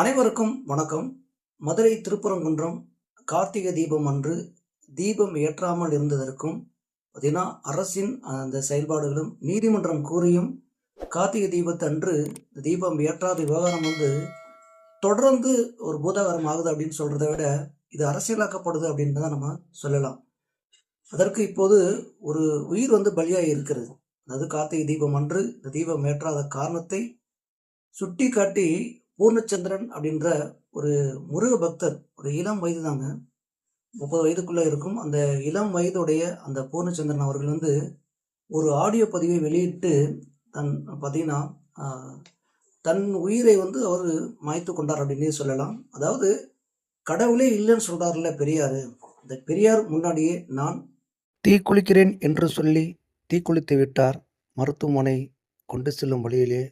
அனைவருக்கும் வணக்கம். மதுரை திருப்பரங்குன்றம் கார்த்திகை தீபம் அன்று தீபம் ஏற்றாமல் இருந்ததற்கும் பார்த்தீங்கன்னா அரசின் அந்த செயல்பாடுகளும் நீதிமன்றம் கூறியும் கார்த்திகை தீபத்தன்று தீபம் ஏற்றாத விவகாரம் வந்து தொடர்ந்து ஒரு பூதாகரம் ஆகுது அப்படின்னு சொல்கிறத விட இது அரசியலாக்கப்படுது அப்படின்னு தான் நம்ம சொல்லலாம். அதற்கு இப்போது ஒரு உயிர் வந்து பலியாக இருக்கிறது. அதாவது கார்த்திகை தீபம் அன்று இந்த தீபம் ஏற்றாத காரணத்தை சுட்டி காட்டி பூர்ணச்சந்திரன் அப்படின்ற ஒரு முருக பக்தர் ஒரு இளம் வயது தாங்க முப்பது வயதுக்குள்ளே இருக்கும். அந்த இளம் வயதுடைய அந்த பூர்ணச்சந்திரன் அவர்கள் வந்து ஒரு ஆடியோ பதிவை வெளியிட்டு தன் பார்த்தீங்கன்னா தன் உயிரை வந்து அவர் மாய்த்து கொண்டார் அப்படின்னே சொல்லலாம். அதாவது கடவுளே இல்லைன்னு சொல்கிறார்ல பெரியார். அந்த பெரியார் முன்னாடியே நான் தீக்குளிக்கிறேன் என்று சொல்லி தீக்குளித்து விட்டார். மருத்துவமனை கொண்டு செல்லும் வழியிலே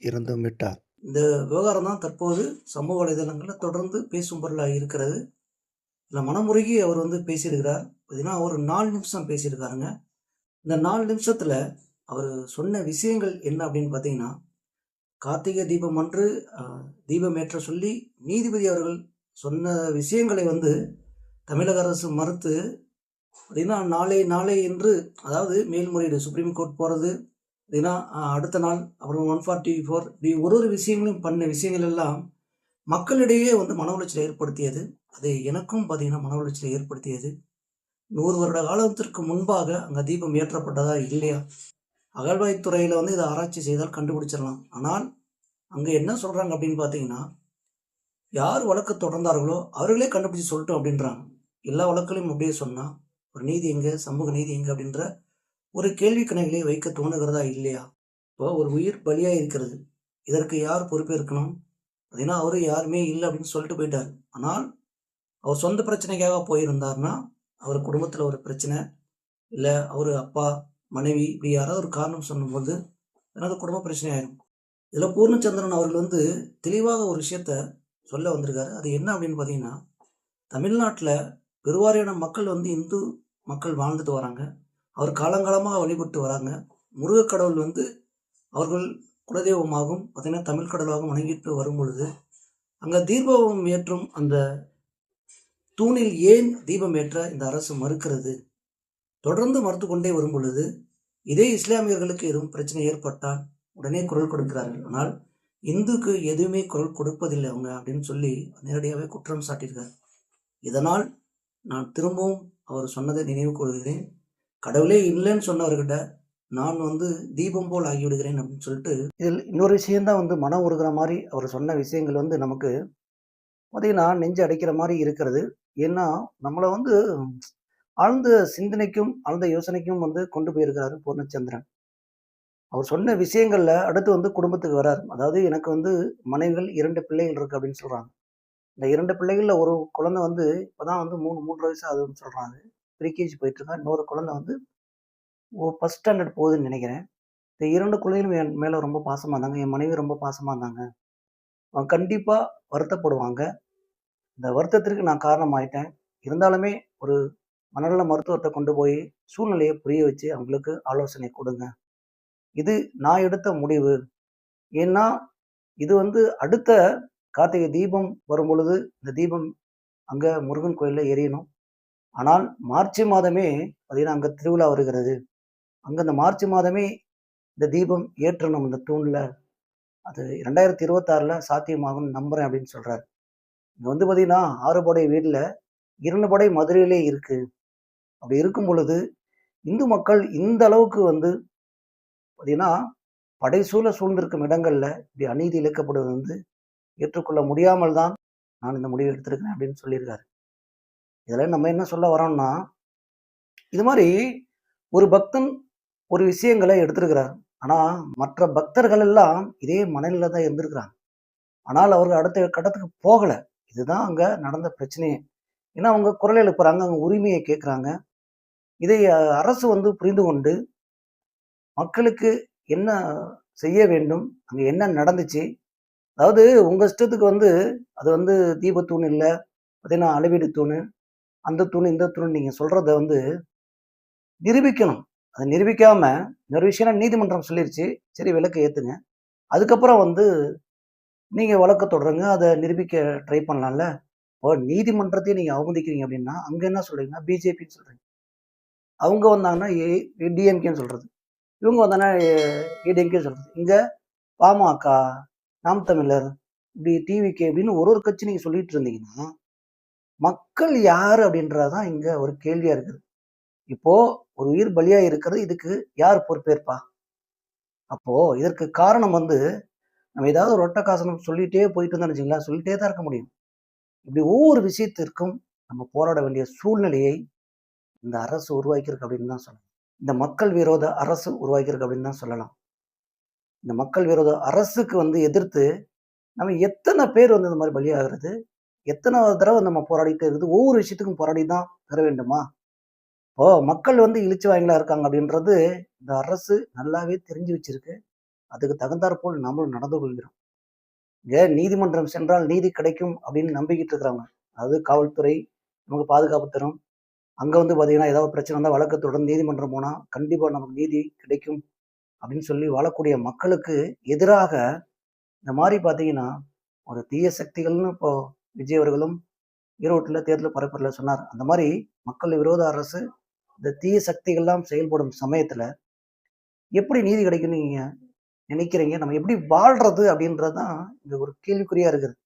இறந்தும் விட்டார். இந்த விவகாரம் தான் தற்போது சமூக வலைதளங்களில் தொடர்ந்து பேசும் பொருளாக இருக்கிறது. இதில் மனமுருகி அவர் வந்து பேசியிருக்கிறார். பார்த்தீங்கன்னா ஒரு நாலு நிமிஷம் பேசியிருக்காருங்க. இந்த நாலு நிமிஷத்தில் அவர் சொன்ன விஷயங்கள் என்ன அப்படின்னு பார்த்தீங்கன்னா கார்த்திகை தீபம் அன்று தீபம் ஏற்ற சொல்லி நீதிபதி அவர்கள் சொன்ன விஷயங்களை வந்து தமிழக அரசு மறுத்து பார்த்தீங்கன்னா நாளை நாளை என்று அதாவது மேல்முறையீடு சுப்ரீம் கோர்ட் போகிறது ஏன்னா அடுத்த நாள் அப்புறம் ஒன் ஃபார்ட்டி ஃபோர் இப்படி ஒரு ஒரு விஷயங்களும் பண்ண விஷயங்கள் எல்லாம் மக்களிடையே வந்து மன உளைச்சலை ஏற்படுத்தியது. அது எனக்கும் பார்த்தீங்கன்னா மன உளைச்சலை ஏற்படுத்தியது. நூறு வருட காலத்திற்கு முன்பாக அங்கே தீபம் ஏற்றப்பட்டதா இல்லையா? அகழ்வாய்த்துறையில் வந்து இதை ஆராய்ச்சி செய்தால் கண்டுபிடிச்சிடலாம். ஆனால் அங்கே என்ன சொல்கிறாங்க அப்படின்னு பார்த்தீங்கன்னா யார் வழக்கு தொடர்ந்தார்களோ அவர்களே கண்டுபிடிச்சி சொல்லட்டும் அப்படின்றாங்க. எல்லா வழக்குலையும் அப்படியே சொன்னால் ஒரு நீதி எங்கே? சமூக நீதி எங்கே? அப்படின்ற ஒரு கேள்வி கணைகளை வைக்க தோணுகிறதா இல்லையா? இப்போ ஒரு உயிர் பலியாக இருக்கிறது இதற்கு யார் பொறுப்பேற்கணும்? அப்படின்னா அவரு யாருமே இல்லை அப்படின்னு சொல்லிட்டு போயிட்டார். ஆனால் அவர் சொந்த பிரச்சனைக்காக போயிருந்தார்னா அவர் குடும்பத்தில் ஒரு பிரச்சனை இல்லை அவர் அப்பா மனைவி இப்படி யாராவது ஒரு காரணம் சொல்லும்போது எனது குடும்ப பிரச்சனை ஆயிரும் இதில் பூர்ணச்சந்திரன் அவர்கள் வந்து தெளிவாக ஒரு விஷயத்த சொல்ல வந்திருக்காரு. அது என்ன அப்படின்னு பார்த்தீங்கன்னா தமிழ்நாட்டில் பெருவாரியான மக்கள் வந்து இந்து மக்கள் வாழ்ந்துட்டு வராங்க. அவர் காலங்காலமாக வழிபட்டு வராங்க. முருகக் கடவுள் வந்து அவர்கள் குலதெய்வமாகவும் பார்த்திங்கன்னா தமிழ் கடவுளாகவும் வணங்கிட்டு வரும் பொழுது அங்கே தீபம் ஏற்றும் அந்த தூணில் ஏன் தீபம் ஏற்ற இந்த அரசு மறுக்கிறது? தொடர்ந்து மறுத்து கொண்டே வரும் பொழுது இதே இஸ்லாமியர்களுக்கு எதுவும் பிரச்சனை ஏற்பட்டால் உடனே குரல் கொடுக்கிறார்கள். ஆனால் இந்துக்கு எதுவுமே குரல் கொடுப்பதில்லை அவங்க அப்படின்னு சொல்லி நேரடியாகவே குற்றம் சாட்டியிருக்கார். இதனால் நான் திரும்பவும் அவர் சொன்னதை நினைவு கொள்கிறேன். கடவுளே இல்லைன்னு சொன்னவர்கிட்ட நான் வந்து தீபம் போல் ஆகிவிடுகிறேன் அப்படின்னு சொல்லிட்டு இதில் இன்னொரு விஷயம்தான் வந்து மனம் உருகிற மாதிரி அவர் சொன்ன விஷயங்கள் வந்து நமக்கு பார்த்தீங்கன்னா நெஞ்சு அடைக்கிற மாதிரி இருக்கிறது. ஏன்னா நம்மளை வந்து ஆழ்ந்த சிந்தனைக்கும் ஆழ்ந்த யோசனைக்கும் வந்து கொண்டு போயிருக்கிறாரு பூர்ணச்சந்திரன். அவர் சொன்ன விஷயங்களில் அடுத்து வந்து குடும்பத்துக்கு வர்றார். அதாவது எனக்கு வந்து மனைவிகள் இரண்டு பிள்ளைகள் இருக்கு அப்படின்னு சொல்கிறாங்க இந்த இரண்டு பிள்ளைகளில் ஒரு குழந்தை வந்து இப்பதான் வந்து மூணு மூன்று வயசு ஆகுதுன்னு சொல்கிறாங்க ப்ரீகேஜி போயிட்டு இருக்கா இன்னொரு குழந்தை வந்து ஓ ஃபஸ்ட் ஸ்டாண்டர்ட் போகுதுன்னு நினைக்கிறேன். இந்த இரண்டு குழந்தைகளும் என் மேலே ரொம்ப பாசமாக இருந்தாங்க. என் மனைவி ரொம்ப பாசமாக இருந்தாங்க. அவன் கண்டிப்பாக வருத்தப்படுவாங்க. இந்த வருத்தத்திற்கு நான் காரணமாயிட்டேன். இருந்தாலுமே ஒரு மனநல மருத்துவத்தை கொண்டு போய் சூழ்நிலையை புரிய வச்சு அவங்களுக்கு ஆலோசனை கொடுங்க. இது நான் எடுத்த முடிவு. ஏன்னா இது வந்து அடுத்த கார்த்திகை தீபம் வரும் பொழுது இந்த தீபம் அங்கே முருகன் கோயிலில் எரியணும். ஆனால் மார்ச் மாதமே பார்த்தீங்கன்னா அங்கே திருவிழா வருகிறது. அங்கே இந்த மார்ச் மாதமே இந்த தீபம் ஏற்றணும் இந்த தூணில். அது ரெண்டாயிரத்தி இருபத்தாறில் சாத்தியமாகும்னு நம்புகிறேன் அப்படின்னு சொல்கிறார் இங்கே வந்து பார்த்தீங்கன்னா ஆறு படை வீட்டில் இரண்டு படை மதுரையிலே இருக்கு. அப்படி இருக்கும் பொழுது இந்து மக்கள் இந்த அளவுக்கு வந்து பார்த்தீங்கன்னா படைசூழ சூழ்ந்திருக்கும் இடங்களில் இப்படி அநீதி இழைக்கப்படுவது வந்து ஏற்றுக்கொள்ள முடியாமல் தான் நான் இந்த முடிவு எடுத்திருக்கிறேன் அப்படின்னு சொல்லியிருக்காரு. இதில் நம்ம என்ன சொல்ல வரோம்னா இது மாதிரி ஒரு பக்தன் ஒரு விஷயங்களை எடுத்திருக்கிறார். ஆனால் மற்ற பக்தர்கள் எல்லாம் இதே மனநில தான் இருந்திருக்கிறாங்க. ஆனால் அவர்கள் அடுத்த கட்டத்துக்கு போகலை. இதுதான் அங்கே நடந்த பிரச்சனையே. ஏன்னா அவங்க குரல் எழுப்புறாங்க அவங்க உரிமையை கேட்குறாங்க. இதை அரசு வந்து புரிந்து கொண்டு மக்களுக்கு என்ன செய்ய வேண்டும் அங்கே என்ன நடந்துச்சு? அதாவது உங்கள் இஷ்டத்துக்கு வந்து அது வந்து தீபத்தூண் இல்லை பார்த்தீங்கன்னா அளவீடு தூண் அந்த தூண் இந்த தூண் நீங்கள் சொல்கிறத வந்து நிரூபிக்கணும். அதை நிரூபிக்காமல் இன்னொரு விஷயம் நீதிமன்றம் சொல்லிருச்சு. சரி விளக்கு ஏற்றுங்க அதுக்கப்புறம் வந்து நீங்கள் வழக்கு தொடருங்க. அதை நிரூபிக்க ட்ரை பண்ணலாம்ல. இப்போ நீதிமன்றத்தையும் நீங்கள் அவமதிக்கிறீங்க அப்படின்னா அங்கே என்ன சொல்கிறீங்கன்னா பிஜேபின்னு சொல்கிறீங்க அவங்க வந்தாங்கன்னா ஏ டிஎம்கேன்னு சொல்கிறது இவங்க வந்தாங்கன்னா ஏடிஎம்கேன்னு சொல்கிறது இங்கே பாமக நாம் தமிழர் இப்படி டிவிகே அப்படின்னு ஒரு ஒரு கட்சி நீங்கள் சொல்லிட்டு இருந்தீங்கன்னா மக்கள் யார் அப்படின்றதான் இங்கே ஒரு கேள்வியாக இருக்குது. இப்போ ஒரு உயிர் பலியா இருக்கிறது இதுக்கு யார் பொறுப்பேற்பா? அப்போ இதற்கு காரணம் வந்து நம்ம ஏதாவது ஒரு ஒட்டக்காசனம் சொல்லிட்டே போயிட்டு இருந்தோம்னு வச்சுங்களேன் சொல்லிட்டே தான் இருக்க முடியும். இப்படி ஒவ்வொரு விஷயத்திற்கும் நம்ம போராட வேண்டிய சூழ்நிலையை இந்த அரசு உருவாக்கியிருக்கு அப்படின்னு தான் சொல்லலாம். இந்த மக்கள் விரோத அரசு உருவாக்கியிருக்கு அப்படின்னு தான் சொல்லலாம். இந்த மக்கள் விரோத அரசுக்கு வந்து எதிர்த்து நம்ம எத்தனை பேர் வந்து இந்த மாதிரி பலியாகிறது? எத்தனை தடவை நம்ம போராடிட்டு இருக்குது? ஒவ்வொரு விஷயத்துக்கும் போராடி தான் பெற வேண்டுமா? ஓ மக்கள் வந்து இழிச்சு வாயிலா இருக்காங்க அப்படின்றது இந்த அரசு நல்லாவே தெரிஞ்சு வச்சிருக்கு. அதுக்கு தகுந்தாற் போல் நம்மளும் நடந்து கொள்கிறோம். ஏன் நீதிமன்றம் சென்றால் நீதி கிடைக்கும் அப்படின்னு நம்பிக்கிட்டு இருக்கிறாங்க அது காவல்துறை நமக்கு பாதுகாப்பு தரும். அங்கே வந்து பார்த்தீங்கன்னா ஏதாவது பிரச்சனை வந்தால் வழக்கு தொடர்ந்து நீதிமன்றம் போனால் கண்டிப்பாக நமக்கு நீதி கிடைக்கும் அப்படின்னு சொல்லி வாழக்கூடிய மக்களுக்கு எதிராக இந்த மாதிரி பார்த்தீங்கன்னா ஒரு தீய சக்திகள்னு இப்போ விஜய் அவர்களும் ஈரோட்டில் தேர்தல் பரப்புரையில் சொன்னார். அந்த மாதிரி மக்கள் விரோத அரசு இந்த தீய சக்திகள்லாம் செயல்படும் சமயத்தில் எப்படி நீதி கிடைக்கும்னு நீங்கள் நினைக்கிறீங்க? நம்ம எப்படி வாழ்றது அப்படின்றது தான் இங்கே ஒரு கேள்விக்குறியாக இருக்குது.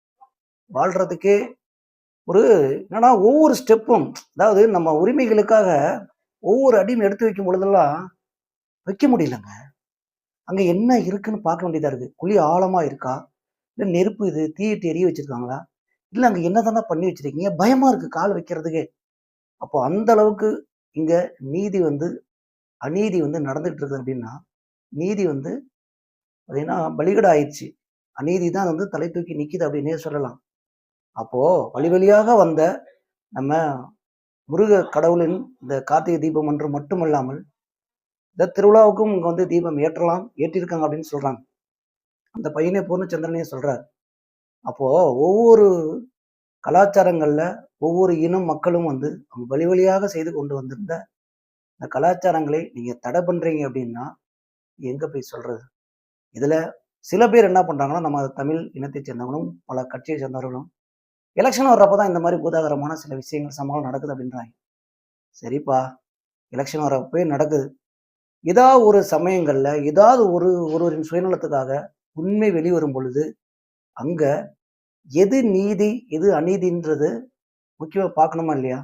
வாழ்கிறதுக்கே ஒரு என்னன்னா ஒவ்வொரு ஸ்டெப்பும் அதாவது நம்ம உரிமைகளுக்காக ஒவ்வொரு அடியும் எடுத்து வைக்கும் பொழுதெல்லாம் வைக்க முடியலங்க. அங்கே என்ன இருக்குன்னு பார்க்க வேண்டியதாக இருக்குது குழி ஆழமாக இருக்கா? இல்லை நெருப்பு இது தீயிட்டு எரிய வச்சுருக்காங்களா? இல்ல அங்க என்னதானே பண்ணி வச்சிருக்கீங்க? பயமா இருக்கு கால் வைக்கிறதுக்கே. அப்போ அந்த அளவுக்கு இங்க நீதி வந்து அநீதி வந்து நடந்துட்டு இருக்குது அப்படின்னா நீதி வந்து பார்த்தீங்கன்னா பலிகடை ஆயிடுச்சு அநீதி தான் வந்து தலை தூக்கி நிக்குது அப்படின்னே சொல்லலாம். அப்போ வழி வழியாக வந்த நம்ம முருக கடவுளின் இந்த கார்த்திகை தீபம் என்று மட்டுமல்லாமல் இந்த திருவிழாவுக்கும் இங்க வந்து தீபம் ஏற்றலாம் ஏற்றிருக்காங்க அப்படின்னு சொல்றாங்க. அந்த பையனே பூர்ணச்சந்திரனே சொல்றார். அப்போ ஒவ்வொரு கலாச்சாரங்களில் ஒவ்வொரு இனம் மக்களும் வந்து அவங்க வழி வழியாக செய்து கொண்டு வந்திருந்த இந்த கலாச்சாரங்களை நீங்க தடை பண்றீங்க அப்படின்னா எங்க போய் சொல்றது? இதுல சில பேர் என்ன பண்றாங்கன்னா நம்ம தமிழ் இனத்தை சேர்ந்தவங்களும் பல கட்சியை சேர்ந்தவர்களும் எலெக்ஷன் வர்றப்பதான் இந்த மாதிரி பூதாகரமான சில விஷயங்கள் சமாளம் நடக்குது அப்படின்றாங்க. சரிப்பா எலெக்ஷன் வர்றப்பே நடக்குது. ஏதாவது ஒரு சமயங்கள்ல ஏதாவது ஒரு ஒருவரின் சுயநலத்துக்காக உண்மை வெளிவரும் பொழுது அங்கே எது நீதி எது அநீதின்றது முக்கியமாக பார்க்கணுமா இல்லையா?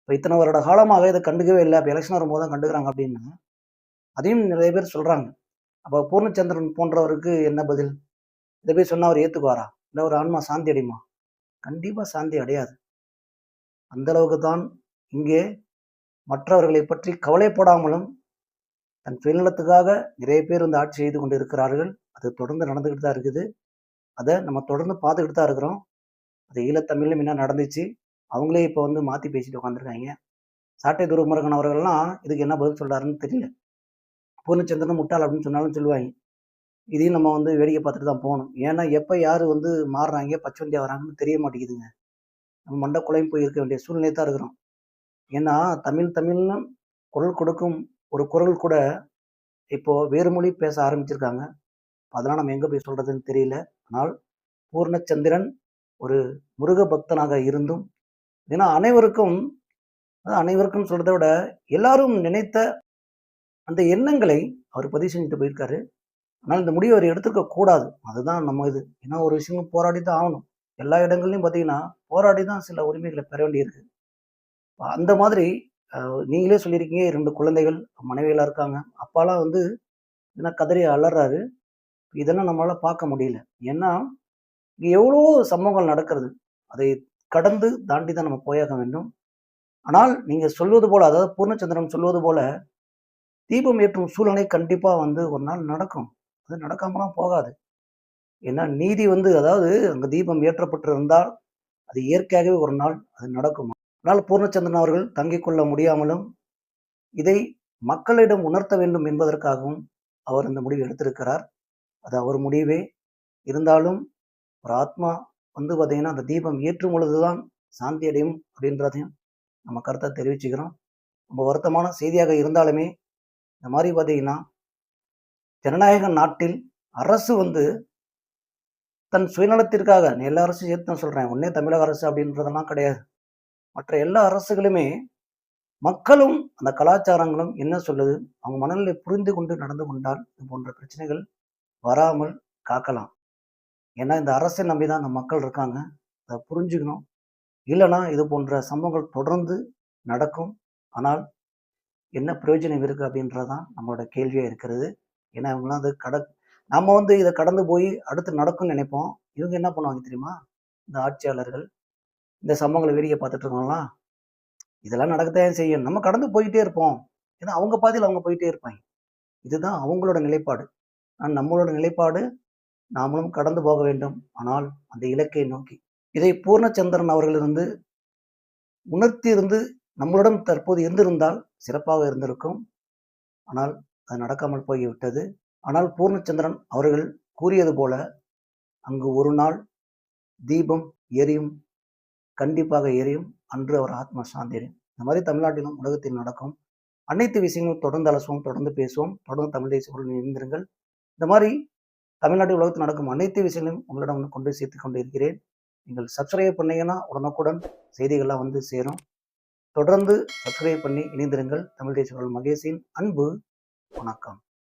இப்போ இத்தனை வருட காலமாக இதை கண்டுக்கவே இல்லை. இப்போ எலெக்ஷன் வரும்போது தான் கண்டுக்கிறாங்க அப்படின்னா. அதையும் நிறைய பேர் சொல்கிறாங்க அப்போ பூர்ணச்சந்திரன் போன்றவருக்கு என்ன பதில்? இதை போய் சொன்னால் அவர் ஏற்றுக்குவாரா இல்லை ஒரு ஆன்மா சாந்தி அடையுமா? கண்டிப்பாக சாந்தி அடையாது. அந்த அளவுக்கு தான் இங்கே மற்றவர்களை பற்றி கவலைப்படாமலும் தன் சுயநலத்துக்காக நிறைய பேர் வந்து ஆட்சி செய்து கொண்டு இருக்கிறார்கள் அது தொடர்ந்து நடந்துக்கிட்டு தான் இருக்குது. அதை நம்ம தொடர்ந்து பார்த்துக்கிட்டு தான் இருக்கிறோம். அது ஈழத்தமிழ்லும் என்ன நடந்துச்சு. அவங்களே இப்போ வந்து மாற்றி பேசிட்டு உட்காந்துருக்காங்க சாட்டை துருமுருகன் அவர்கள்லாம் இதுக்கு என்ன பதில் சொல்கிறாருன்னு தெரியல. பூர்ணச்சந்திரன் முட்டாள் அப்படின்னு சொன்னாலும் சொல்லுவாங்க. இதையும் நம்ம வந்து வேடிக்கை பார்த்துட்டு தான் போகணும். ஏன்னா எப்போ யார் வந்து மாறுறாங்க பச்சவண்டியாக வராங்கன்னு தெரிய மாட்டேங்குதுங்க. நம்ம மண்டை குலையும் போய் இருக்க வேண்டிய சூழ்நிலை தான் இருக்கிறோம். ஏன்னா தமிழ் தமிழ்னு குரல் கொடுக்கும் ஒரு குரல் கூட இப்போது வேறு மொழி பேச ஆரம்பிச்சிருக்காங்க. அதெல்லாம் நம்ம எங்கே போய் சொல்கிறதுன்னு தெரியல. ஆனால் பூர்ணச்சந்திரன் ஒரு முருக பக்தனாக இருந்தும் ஏன்னா அனைவருக்கும் அனைவருக்கும் சொல்றதை விட எல்லாரும் நினைத்த அந்த எண்ணங்களை அவர் பதிவு செஞ்சுட்டு போயிருக்காரு. ஆனால் இந்த முடிவை அவர் எடுத்துக்க கூடாது. அதுதான் நம்ம இது. ஏன்னா ஒரு விஷயமும் போராடி தான் ஆகணும். எல்லா இடங்கள்லையும் பார்த்தீங்கன்னா போராடி தான் சில உரிமைகளை பெற வேண்டியிருக்கு. அந்த மாதிரி நீங்களே சொல்லியிருக்கீங்க ரெண்டு குழந்தைகள் மனைவியெல்லாம் இருக்காங்க. அப்பாலாம் வந்து என்ன கதறி அலறாரு. இதெல்லாம் நம்மளால் பார்க்க முடியல. ஏன்னா எவ்வளோ சம்பவங்கள் நடக்கிறது அதை கடந்து தாண்டி தான் நம்ம போயாக வேண்டும். ஆனால் நீங்கள் சொல்வது போல் அதாவது பூர்ணச்சந்திரன் சொல்வது போல தீபம் ஏற்றும் சூழ்நிலை கண்டிப்பாக வந்து ஒரு நாள் நடக்கும். அது நடக்காமலாம் போகாது. ஏன்னா நீதி வந்து அதாவது அங்கே தீபம் ஏற்றப்பட்டிருந்தால் அது இயற்கையாகவே ஒரு நாள் அது நடக்கும். ஆனால் பூர்ணச்சந்திரன் அவர்கள் தங்கிக் கொள்ள முடியாமலும் இதை மக்களிடம் உணர்த்த வேண்டும் என்பதற்காகவும் அவர் இந்த முடிவு எடுத்திருக்கிறார். அது அவர் முடிவே. இருந்தாலும் ஒரு ஆத்மா வந்து பார்த்தீங்கன்னா அந்த தீபம் ஏற்றும் பொழுதுதான் சாந்தி அடையும் அப்படின்றதையும் நம்ம கருத்தை தெரிவிச்சுக்கிறோம். ரொம்ப வருத்தமான செய்தியாக இருந்தாலுமே இந்த மாதிரி பார்த்தீங்கன்னா ஜனநாயக நாட்டில் அரசு வந்து தன் சுயநலத்திற்காக நான் எல்லா அரசும் சேர்த்து தான் சொல்கிறேன் ஒன்றே தமிழக அரசு அப்படின்றதெல்லாம் கிடையாது. மற்ற எல்லா அரசுகளுமே மக்களும் அந்த கலாச்சாரங்களும் என்ன சொல்லுது? அவங்க மனநிலை புரிந்து கொண்டு நடந்து கொண்டால் இது போன்ற பிரச்சனைகள் வராமல் காக்கலாம். ஏன்னா இந்த அரசை நம்பி தான் அந்த மக்கள் இருக்காங்க. அதை புரிஞ்சுக்கணும். இல்லைன்னா இது போன்ற சம்பவங்கள் தொடர்ந்து நடக்கும். ஆனால் என்ன பிரயோஜனம் இருக்கு அப்படின்றதான் நம்மளோட கேள்வியாக இருக்கிறது. ஏன்னா இவங்களாம் அது கட நம்ம வந்து இதை கடந்து போய் அடுத்து நடக்கும்னு நினைப்போம். இவங்க என்ன பண்ணுவாங்க தெரியுமா? இந்த ஆட்சியாளர்கள் இந்த சம்பவங்களை வேடிக்கை பார்த்துட்டு இருக்கோம்லாம் இதெல்லாம் நடக்கத்தான் செய்யும். நம்ம கடந்து போயிட்டே இருப்போம். ஏன்னா அவங்க பாதையில் அவங்க போயிட்டே இருப்பாங்க. இதுதான் அவங்களோட நிலைப்பாடு. நான் நம்மளோட நிலைப்பாடு நாமளும் கடந்து போக வேண்டும். ஆனால் அந்த இலக்கை நோக்கி. இதை பூர்ணச்சந்திரன் அவர்களிருந்து உணர்த்தி இருந்து நம்மளிடம் தற்போது இருந்திருந்தால் சிறப்பாக இருந்திருக்கும். ஆனால் அது நடக்காமல் போய்விட்டது. ஆனால் பூர்ணச்சந்திரன் அவர்கள் கூறியது போல அங்கு ஒரு நாள் தீபம் எரியும் கண்டிப்பாக எரியும். அன்று அவர் ஆத்ம சாந்தியும் இந்த மாதிரி தமிழ்நாட்டிலும் உலகத்தில் நடக்கும் அனைத்து விஷயங்களும் தொடர்ந்து அலசுவோம் தொடர்ந்து பேசுவோம். தொடர்ந்து தமிழ் தேசிய இருந்திருங்கள் இந்த மாதிரி தமிழ்நாட்டு உலகத்தில் நடக்கும் அனைத்து விஷயங்களையும் உங்களிடம் வந்து கொண்டு சேர்த்து கொண்டு இருக்கிறேன் நீங்கள் சப்ஸ்கிரைப் பண்ணீங்கன்னா உடனுக்குடன் செய்திகள்லாம் வந்து சேரும். தொடர்ந்து சப்ஸ்கிரைப் பண்ணி இணைந்திருங்கள். தமிழ் தேசிய மகேஷின் அன்பு வணக்கம்.